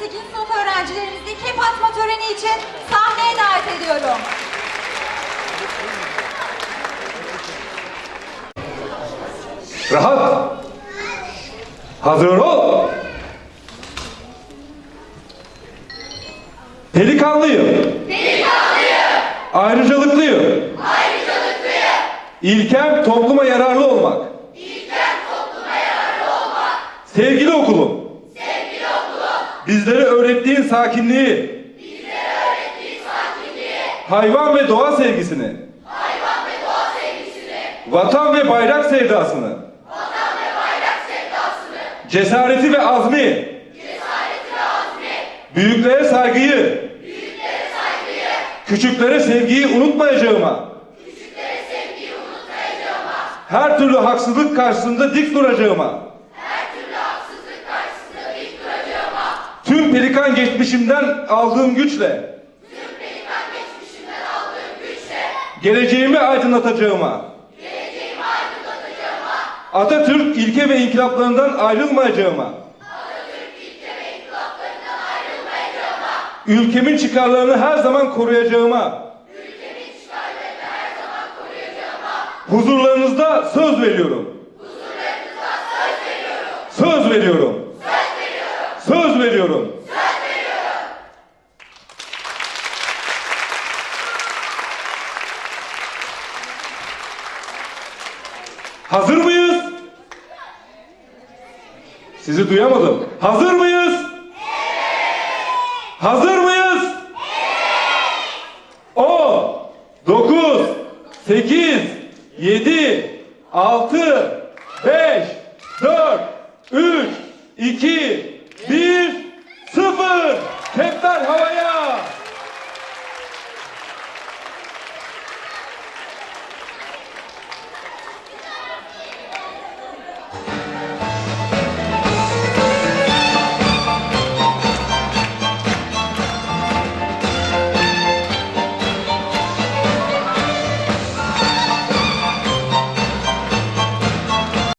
8. sınıf öğrencilerimizi kep atma töreni için sahneye davet ediyorum. Rahat. Hazır ol. Pelikanlıyım. Pelikanlıyım. Ayrıcalıklıyım. Ayrıcalıklıyım. İlkem topluma yararlı olmak. İlkem topluma yararlı olmak. Sevgili. Bizlere öğrettiğin sakinliği. Bizlere öğrettiğin sakinliği. Hayvan ve doğa sevgisini. Vatan ve bayrak sevdasını. Vatan ve bayrak sevdasını. Cesareti ve azmi. Cesareti ve azmi. Büyüklere saygıyı. Büyüklere saygıyı. Küçüklere sevgiyi unutmayacağıma. Küçüklere sevgiyi unutmayacağıma. Her türlü haksızlık karşısında dik duracağıma. Her türlü haksızlık karşısında dik duracağıma. Tüm pelikan geçmişimden aldığım güçle. Pelikan geçmişimden aldığım güçle. Geleceğimi aydınlatacağıma. Atatürk ilke ve inkılaplarından ayrılmayacağıma. Atatürk ilke ve inkılaplarından ayrılmayacağıma. Ülkemin çıkarlarını her zaman koruyacağıma. Ülkemin çıkarlarını her zaman koruyacağıma. Huzurlarınızda söz veriyorum. Huzurlarınızda söz veriyorum. Söz veriyorum. Söz veriyorum. Hazır mıyız? Sizi duyamadım. Hazır mıyız? Hazır mıyız? 10 9 8 7 6 5 4 3 2 1 0 Kepler havaya!